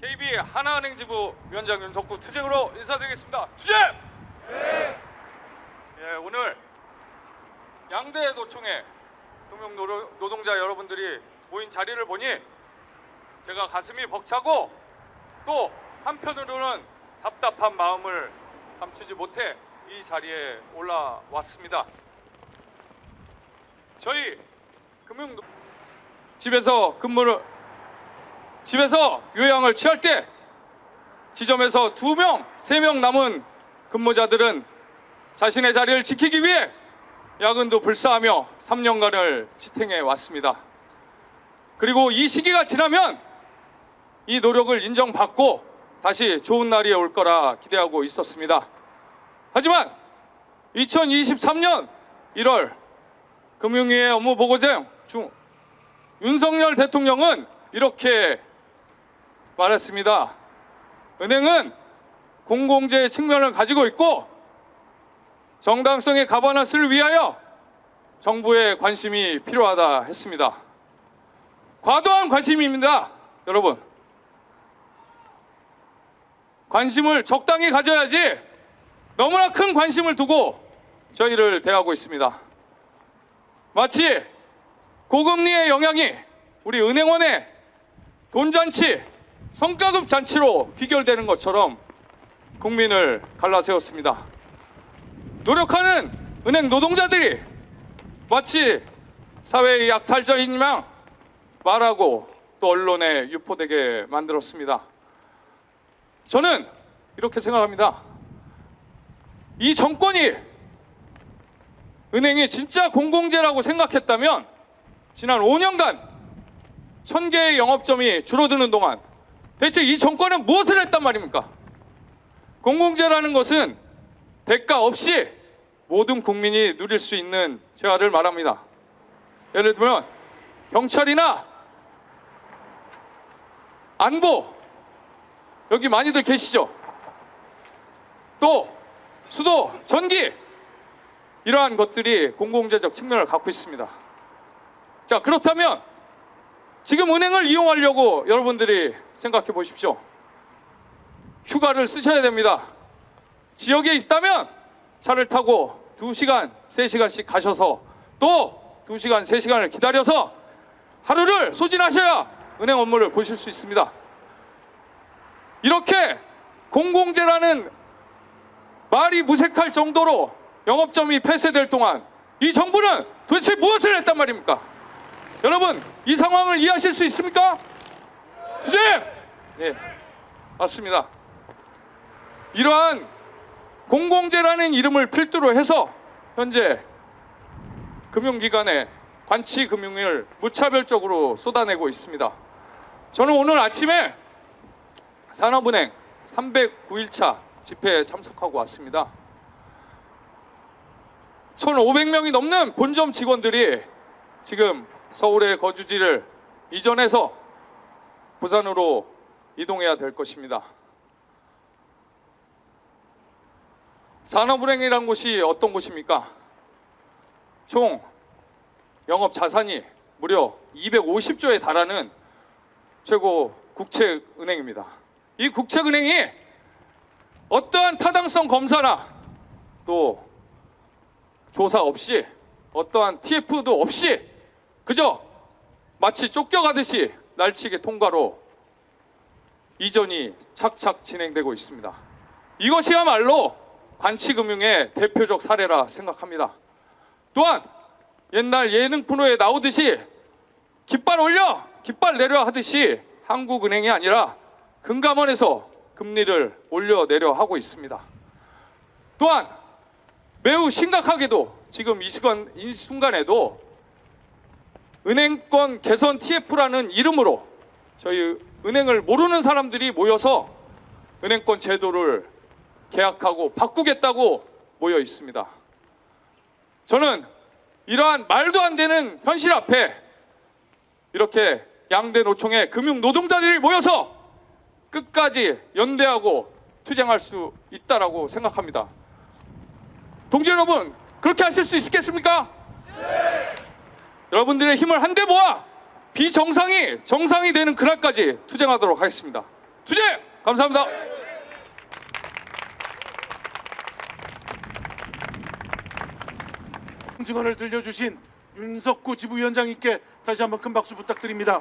KB 하나은행 지부 위원장 윤석구 투쟁으로 인사드리겠습니다. 투쟁! 예, 오늘 양대 노총의 금융 노- 노동자 여러분들이 모인 자리를 보니 제가 가슴이 벅차고 또 한편으로는 답답한 마음을 감추지 못해 이 자리에 올라왔습니다. 저희 금융 노- 집에서 근무를 집에서 요양을 취할 때 지점에서 두 명, 세 명 남은 근무자들은 자신의 자리를 지키기 위해 야근도 불사하며 3년간을 지탱해 왔습니다. 그리고 이 시기가 지나면 이 노력을 인정받고 다시 좋은 날이 올 거라 기대하고 있었습니다. 하지만 2023년 1월 금융위의 업무 보고장 중 윤석열 대통령은 이렇게 말했습니다. 은행은 공공재의 측면을 가지고 있고 정당성의 가버넌스를 위하여 정부의 관심이 필요하다 했습니다. 과도한 관심입니다, 여러분. 관심을 적당히 가져야지 너무나 큰 관심을 두고 저희를 대하고 있습니다. 마치 고금리의 영향이 우리 은행원의 돈잔치, 성과급 잔치로 귀결되는 것처럼 국민을 갈라세웠습니다. 노력하는 은행 노동자들이 마치 사회의 약탈자인 양 말하고 또 언론에 유포되게 만들었습니다. 저는 이렇게 생각합니다. 이 정권이 은행이 진짜 공공재라고 생각했다면 지난 5년간 천 개의 영업점이 줄어드는 동안 대체 이 정권은 무엇을 했단 말입니까? 공공재라는 것은 대가 없이 모든 국민이 누릴 수 있는 재화를 말합니다. 예를 들면 경찰이나 안보 여기 많이들 계시죠? 또 수도, 전기 이러한 것들이 공공재적 측면을 갖고 있습니다. 자 그렇다면 지금 은행을 이용하려고 여러분들이 생각해 보십시오. 휴가를 쓰셔야 됩니다. 지역에 있다면 차를 타고 2시간, 3시간씩 가셔서 또 2시간, 3시간을 기다려서 하루를 소진하셔야 은행 업무를 보실 수 있습니다. 이렇게 공공재라는 말이 무색할 정도로 영업점이 폐쇄될 동안 이 정부는 도대체 무엇을 했단 말입니까? 여러분 이 상황을 이해하실 수 있습니까? 주제! 예, 맞습니다. 이러한 공공재라는 이름을 필두로 해서 현재 금융기관에 관치 금융을 무차별적으로 쏟아내고 있습니다. 저는 오늘 아침에 산업은행 309일차 집회에 참석하고 왔습니다. 1,500명이 넘는 본점 직원들이 지금 서울의 거주지를 이전해서 부산으로 이동해야 될 것입니다. 산업은행이란 곳이 어떤 곳입니까? 총 영업 자산이 무려 250조에 달하는 최고 국책은행입니다. 이 국책은행이 어떠한 타당성 검사나 또 조사 없이 어떠한 TF도 없이 그저 마치 쫓겨가듯이 날치기 통과로 이전이 착착 진행되고 있습니다. 이것이야말로 관치금융의 대표적 사례라 생각합니다. 또한 옛날 예능 프로에 나오듯이 깃발 올려 깃발 내려 하듯이 한국은행이 아니라 금감원에서 금리를 올려 내려 하고 있습니다. 또한 매우 심각하게도 지금 이 시간 이 순간에도 은행권 개선 TF라는 이름으로 저희 은행을 모르는 사람들이 모여서 은행권 제도를 계약하고 바꾸겠다고 모여 있습니다. 저는 이러한 말도 안 되는 현실 앞에 이렇게 양대 노총의 금융 노동자들이 모여서 끝까지 연대하고 투쟁할 수 있다라고 생각합니다. 동지 여러분, 그렇게 하실 수 있겠습니까? 여러분들의 힘을 한데 모아 비정상이 정상이 되는 그날까지 투쟁하도록 하겠습니다. 투쟁! 감사합니다. 증언을 들려주신 윤석구 지부위원장님께 다시 한번 큰 박수 부탁드립니다.